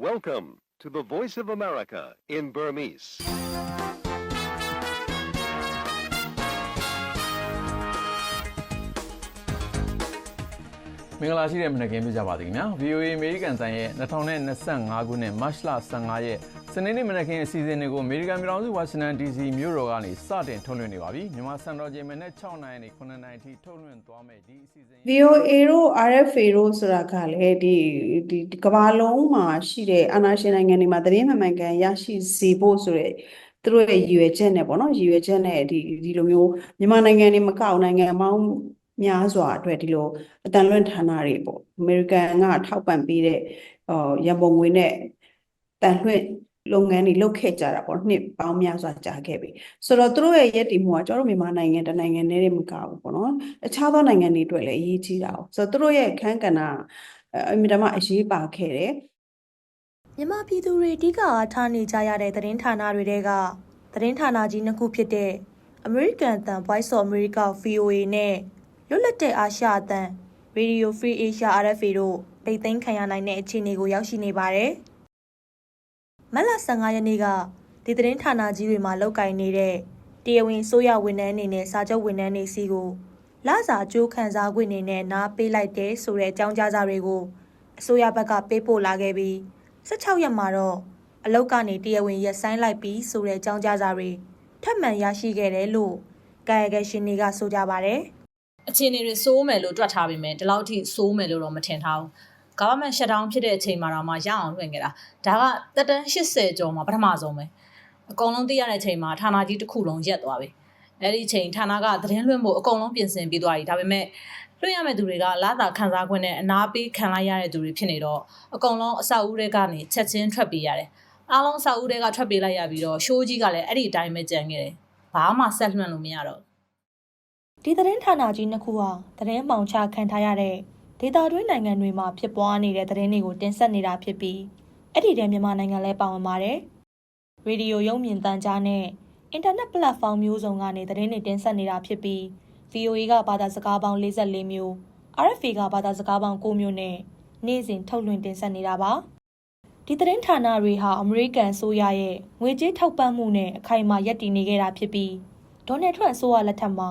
Welcome to the Voice of America in Burmese. မင်္ဂလာရှိတဲ့မနက်ခင်းပြကြပါသည်ခင်ဗျာ VOA အမေရိကန်တန်ရဲ့2025ခုနှစ်မတ်လ15ရက် စနေနေ့မနက်ခင်းအစီအစဉ်တွေကိုအမေရိကန်ပြည်ထောင်စုဝါရှင်တန် DC မြို့တော်ကနေစတင်ထုတ်လွှင့်နေပါပြီမြန်မာစံတော်ချိန်မနေ့6နာရီနဲ့9နာရီထိထုတ်လွှင့်သွားမယ်ဒီအစီအစဉ် VOA တို့ RFA တို့ဆိုတာကလည်းဒီဒီဒီကမ္ဘာလုံးမှာရှိတဲ့အာဏာရှင်နိုင်ငံတွေမှာသတင်းမှန်မှန်ကန်ရရှိစေဖို့ဆိုတဲ့သူတို့ရဲ့ရည်ရွယ်ချက်နဲ့ပေါ့နော်ရည်ရွယ်ချက်နဲ့ဒီဒီလိုမျိုးမြန်မာနိုင်ငံတွေမကောက်နိုင်ငံအမောင်းများစွာအတွက်ဒီလိုအတန်လွင့်ဌာနတွေပေါ့အမေရိကန်ကထောက်ပံ့ပေးတဲ့ဟောရန်ပုံငွေနဲ့တန်လွင့် လုပ်ငန်းတွေလုပ်ခဲ့ကြတာပေါ့နှစ်ပေါင်းများစွာကြာခဲ့ပြီဆိုတော့သူတို့ရဲ့ရည်တည်မှုကကျွန်တော်တို့မြန်မာနိုင်ငံတစ်နိုင်ငံတည်းတည်းမကဘူးပေါ့နော်အခြားသောနိုင်ငံတွေအတွက်လည်းအရေးကြီးတာ哦ဆိုတော့သူတို့ရဲ့အခန်းကဏ္ဍအဲအမြဲတမ်းအရေးပါခဲ့တယ်မြန်မာပြည်သူတွေအဓိကအားထားနေကြရတဲ့သတင်းဌာနတွေတဲကသတင်းဌာနကြီးနှစ်ခုဖြစ်တဲ့ American အသံ Voice of America VOA နဲ့လွတ်လပ်တဲ့အာရှအသံ Radio Free Asia RFA တို့ပိတ်သိမ်းခံရနိုင်တဲ့အခြေအနေကိုရောက်ရှိနေပါတယ်။ မတ်လ15ရက်နေ့ကဒီသတင်းဌာနကြီးတွေမှာလောက်ကင်နေတဲ့တရားဝင်ဆိုရဝန်ထမ်းအနေနဲ့စာချုပ်ဝန်ထမ်းတွေစီကိုလစာအကျိုးခံစားခွင့်အနေနဲ့နားပေးလိုက်တဲ့ဆိုတဲ့အကြောင်းကြားစာတွေကိုအစိုးရဘက်ကပေးပို့လာခဲ့ပြီး16ရက်မှာတော့အလောက်ကနေတရားဝင်ရက်ဆိုင်လိုက်ပြီးဆိုတဲ့အကြောင်းကြားစာတွေထပ်မံရရှိခဲ့တယ်လို့ကာယကရှင်တွေကဆိုကြပါဗျ။အခြေအနေတွေစိုးမယ်လို့တွက်ထားပေမဲ့ဒီလောက်ထိစိုးမယ်လို့တော့မထင်ထားဘူး government shutdown ဖြစ်တဲ့အချိန်မှာတော့မှရအောင်လွှင့်ခဲ့တာဒါကတက်တန်း80ကျော်မှာပထမဆုံးပဲအကုန်လုံးသိရတဲ့အချိန်မှာဌာနကြီးတစ်ခုလုံးရက်သွားပြီအဲ့ဒီအချိန်ဌာနကသတင်းလွှင့်ဖို့အကုန်လုံးပြင်ဆင်ပြီးသွားပြီဒါပေမဲ့လွှင့်ရမယ့်သူတွေကလာတာခန်းစားခွင့်နဲ့အနာပေးခံလိုက်ရတဲ့သူတွေဖြစ်နေတော့အကုန်လုံးအဆောက်အဦတွေကနေချက်ချင်းထွက်ပြေးရတယ်အားလုံးအဆောက်အဦတွေကထွက်ပြေးလိုက်ရပြီးတော့ရှိုးကြီးကလည်းအဲ့ဒီအတိုင်းပဲကြံခဲ့တယ်ဘာမှဆက်လွှင့်လို့မရတော့ဒီသတင်းဌာနကြီးနှစ်ခုဟာသတင်းမှောင်ချခံထားရတဲ့ ဒေတာတွင်းနိုင်ငံတွေမှာဖြစ်ပွားနေတဲ့သတင်းတွေကိုတင်ဆက်နေတာဖြစ်ပြီးအဲ့ဒီတည်းမြန်မာနိုင်ငံလည်းပါဝင်ပါတယ်။ရေဒီယိုရုပ်မြင်သံကြားနဲ့အင်တာနက်ပလက်ဖောင်းမျိုးစုံကနေသတင်းတွေတင်ဆက်နေတာဖြစ်ပြီး VOA ကဘာသာစကားပေါင်း44မျိုး RFA ကဘာသာစကားပေါင်း9မျိုးနဲ့နေ့စဉ်ထုတ်လွှင့်တင်ဆက်နေတာပါ။ဒီသတင်းဌာနတွေဟာအမေရိကန်ဆိုရရဲ့ငွေကြေးထောက်ပံ့မှုနဲ့အခိုင်အမာရပ်တည်နေခဲ့တာဖြစ်ပြီးဒေါ်နယ်ထရန့်အစိုးရလက်ထက်မှာ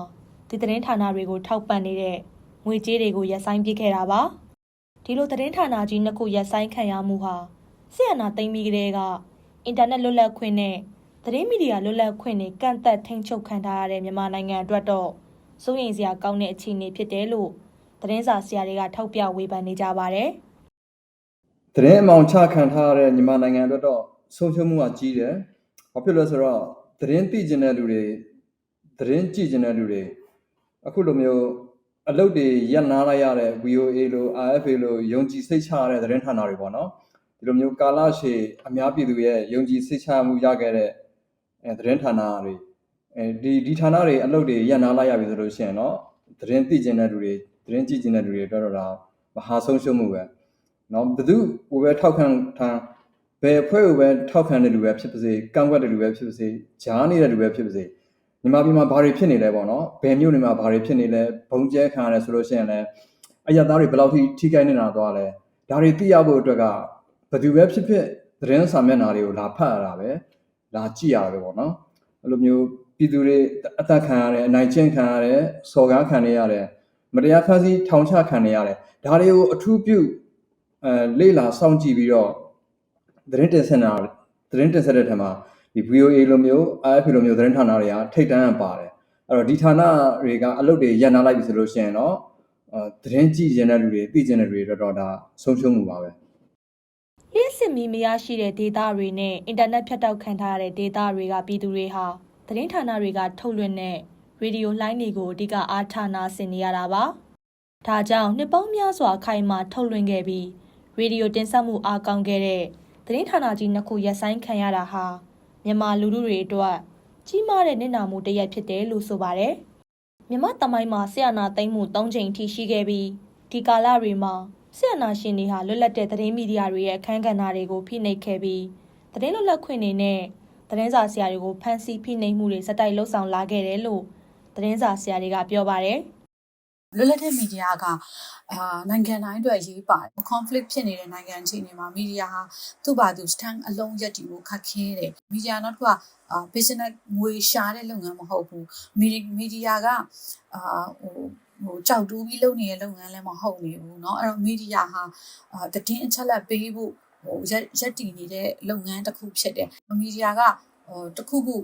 ဒီသတင်းဌာနတွေကိုထောက်ပံ့နေတဲ့ ငွေကြေးတွေကိုရပ်ဆိုင်းပစ်ခဲ့တာပါဒီလိုသတင်းဌာနကြီးနှစ်ခုရပ်ဆိုင်းခံရမှုဟာဆီယနာသိမ်းပြီးကလေးကအင်တာနက်လွတ်လပ်ခွင့်နဲ့သတင်းမီဒီယာလွတ်လပ်ခွင့်တွေကန့်သက်ထိန်းချုပ်ခံထားရတဲ့မြန်မာနိုင်ငံအတွက်တော့စိုးရိမ်စရာကောင်းတဲ့အခြေအနေဖြစ်တယ်လို့သတင်းစာဆရာတွေကထောက်ပြဝေဖန်နေကြပါတယ်သတင်းအမောင်ချခံထားရတဲ့မြန်မာနိုင်ငံအတွက်တော့ဆုံးရှုံးမှုကကြီးတယ်။ဘာဖြစ်လို့လဲဆိုတော့သတင်းသိကျင်တဲ့လူတွေသတင်းကြည့်ကျင်တဲ့လူတွေအခုလိုမျိုး အလုပ်တွေရပ်နားလိုက်ရတဲ့ VOA လို့ RFA လို့ယုံကြည်စိတ်ချရတဲ့သတင်းဌာနတွေပေါ့နော်။ဒီလိုမျိုးကာလရှည်အများပြည်သူရဲ့ယုံကြည်စိတ်ချမှုရခဲ့တဲ့အဲသတင်းဌာနတွေအဲဒီဒီဌာနတွေအလုပ်တွေရပ်နားလိုက်ရပြီဆိုလို့ရှိရင်တော့သတင်းသိကျင်တဲ့လူတွေသတင်းကြည့်ကျင်တဲ့လူတွေအတွက်တော့ဒါမဟာဆုံးရှုံးမှုပဲ။နော်ဘယ်သူကိုပဲထောက်ခံထားဘယ်အဖွဲ့ကိုပဲထောက်ခံတဲ့လူပဲဖြစ်ပါစေကန့်ကွက်တဲ့လူပဲဖြစ်ပါစေဂျားနေတဲ့လူပဲဖြစ်ပါစေ မြန်မာပြည်မှာဘာတွေဖြစ်နေလဲပေါ့နော်ဘယ်မြို့နေမှာဘာတွေဖြစ်နေလဲဘုံကျဲခံရတယ်ဆိုလို့ရှိရင်လည်းအရသားတွေဘယ်လောက်ထိထိခိုက်နေတာသွားလဲဒါတွေသိရဖို့အတွက်ကဘယ်သူပဲဖြစ်ဖြစ်သတင်းစာမျက်နှာတွေကိုလာဖတ်ရတာပဲလာကြည့်ရတာပဲပေါ့နော်အဲ့လိုမျိုးပြည်သူတွေအသက်ခံရတယ်အနိုင်ကျင့်ခံရတယ်စော်ကားခံနေရတယ်မတရားဖန်ဆီးထောင်ချခံနေရတယ်ဒါတွေကိုအထူးပြုအဲလေ့လာစောင့်ကြည့်ပြီးတော့သတင်းတင်ဆက်တာသတင်းတင်ဆက်တဲ့ထက်မှာ ဒီ VOA လိုမျိုး RFA လိုမျိုးသတင်းဌာနတွေကထိတ်တန်းရပါတယ်အဲ့တော့ဒီဌာနတွေကအလုပ်တွေရပ်နားလိုက်ပြီဆိုလို့ရှိရင်တော့အဲသတင်းကြည့်ကျင်တဲ့လူတွေသိကျင်တဲ့လူတွေတော့တော့ဒါဆုံးရှုံးမှုပါပဲလျှက်စစ်မီမရရှိတဲ့ဒေတာတွေနဲ့အင်တာနက်ဖြတ်တောက်ခံထားရတဲ့ဒေတာတွေကပြည်သူတွေဟာသတင်းဌာနတွေကထုတ်လွှင့်တဲ့ရေဒီယိုလိုင်းတွေကိုအဓိကအားထားနာဆင်နေရတာပါ။ဒါကြောင့်နှစ်ပေါင်းများစွာခိုင်မာထုတ်လွှင့်ခဲ့ပြီးရေဒီယိုတင်ဆက်မှုအားကောင်းခဲ့တဲ့သတင်းဌာနကြီးနှစ်ခုရပ်ဆိုင်းခံရတာဟာ မြန်မာလူထုတွေအတွက်ကြီးမားတဲ့နစ်နာမှုတစ်ရပ်ဖြစ်တယ်လို့ဆိုပါတယ်။မြန်မာတမိုင်းမှာဆီယနာသိမ်းမှု၃ချိန်ထိရှိခဲ့ပြီးဒီကာလတွေမှာဆီယနာရှင်တွေဟာလွတ်လပ်တဲ့သတင်းမီဒီယာတွေရဲ့အခမ်းကဏ္ဍတွေကိုဖိနှိပ်ခဲ့ပြီးသတင်းလွတ်လပ်ခွင့်တွေနဲ့သတင်းစာဆရာတွေကိုဖမ်းဆီးဖိနှိပ်မှုတွေစက်တိုက်လှုပ်ဆောင်လာခဲ့တယ်လို့သတင်းစာဆရာတွေကပြောပါတယ် လွတ်လပ်တဲ့မီဒီယာကအာနိုင်ငံတိုင်းအတွက်အရေးပါတယ် conflict ဖြစ်နေတဲ့နိုင်ငံအခြေအနေမှာမီဒီယာဟာသူ့ဘာသူ stand အလုံးရက်တီကိုခတ်ခဲတယ်မီဒီယာနောက်တစ်ခုကအာ business ငွေရှာတဲ့လုပ်ငန်းမဟုတ်ဘူးမီဒီမီဒီယာကအာဟိုဟိုကြောက်တူးပြီးလုပ်နေတဲ့လုပ်ငန်းလည်းမဟုတ်နေဘူးเนาะအဲ့တော့မီဒီယာဟာအာတည်င်းအချက်လက်ပေးဖို့ဟိုရက်ရက်တည်နေတဲ့လုပ်ငန်းတစ်ခုဖြစ်တယ်မီဒီယာကဟိုတစ်ခုခုဟို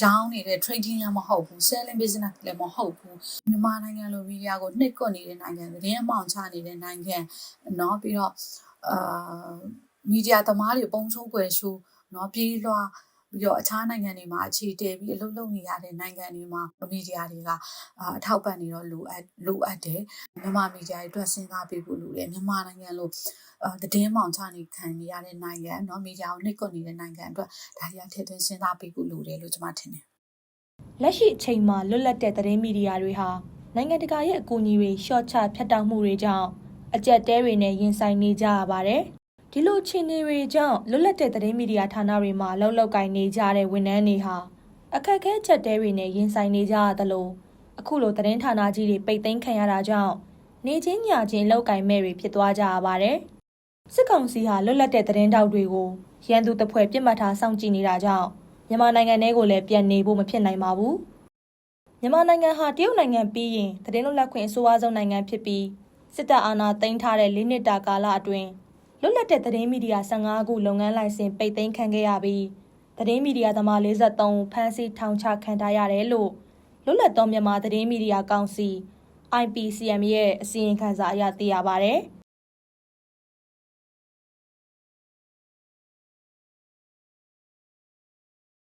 ရောင်းနေတဲ့ trading လည်းမဟုတ်ဘူး selling business လည်းမဟုတ်ဘူးမြန်မာနိုင်ငံလိုမီဒီယာကိုနှိပ်ကွက်နေတဲ့နိုင်ငံသတင်းအမှောင်ချနေတဲ့နိုင်ငံเนาะပြီးတော့အာမီဒီယာသမားတွေပုံချိုးကွယ်ရှိုးเนาะပြေးလွှား ပြီးတော့အခြားနိုင်ငံတွေမှာအခြေတည်ပြီးအလုပ်လုပ်နေရတဲ့နိုင်ငံတွေမှာမီဒီယာတွေကအာအထောက်ပံ့နေတော့လိုအပ်လိုအပ်တယ်မြန်မာမီဒီယာတွေအတွက်စဉ်းစားပေးဖို့လိုတယ်မြန်မာနိုင်ငံလိုအာတည်င်းမောင်ချနေခံနေရတဲ့နိုင်ငံเนาะမီဒီယာကိုနှိပ်ကွက်နေတဲ့နိုင်ငံအတွက်ဒါတွေကထည့်သွင်းစဉ်းစားပေးဖို့လိုတယ်လို့ကျွန်မထင်တယ် လက်ရှိအချိန်မှာလွတ်လပ်တဲ့သတင်းမီဒီယာတွေဟာနိုင်ငံတကာရဲ့အကူအညီတွေရှော့ချဖြတ်တောက်မှုတွေကြောင့်အကြက်တဲတွေနဲ့ရင်ဆိုင်နေကြရပါတယ်။ ဒီလိုအခြေအနေတွေကြောင့်လွတ်လပ်တဲ့သတင်းမီဒီယာဌာနတွေမှာလောက်လောက်ကင်နေကြတဲ့ဝန်ထမ်းတွေဟာအခက်အခဲအကြက်တဲတွေနဲ့ရင်ဆိုင်နေကြရသလိုအခုလိုသတင်းဌာနကြီးတွေပိတ်သိမ်းခံရတာကြောင့်နေချင်းညချင်းလောက်ကင်မဲ့တွေဖြစ်သွားကြရပါတယ်။စစ်ကောင်စီဟာလွတ်လပ်တဲ့သတင်းတောက်တွေကိုရန်သူတပ်ဖွဲ့ပြစ်မှတ်ထားစောင့်ကြည့်နေတာကြောင့်မြန်မာနိုင်ငံထဲကိုလည်းပြန်နေဖို့မဖြစ်နိုင်ပါဘူး။မြန်မာနိုင်ငံဟာတရုတ်နိုင်ငံပြီးရင်သတင်းလွတ်လပ်ခွင့်အဆိုအဆုံးနိုင်ငံဖြစ်ပြီးစစ်တပ်အာဏာသိမ်းထားတဲ့၄နှစ်တာကာလအတွင်း လွတ်လပ်တဲ့သတင်းမီဒီယာ15ခုလုပ်ငန်းလိုင်စင်ပိတ်သိမ်းခံခဲ့ရပြီးသတင်းမီဒီယာသမား43ဦးဖမ်းဆီးထောင်ချခံထားရတယ်လို့လွတ်လပ်သောမြန်မာသတင်းမီဒီယာကောင်စီ IPCM ရဲ့အစီရင်ခံစာအရသိရပါဗျ။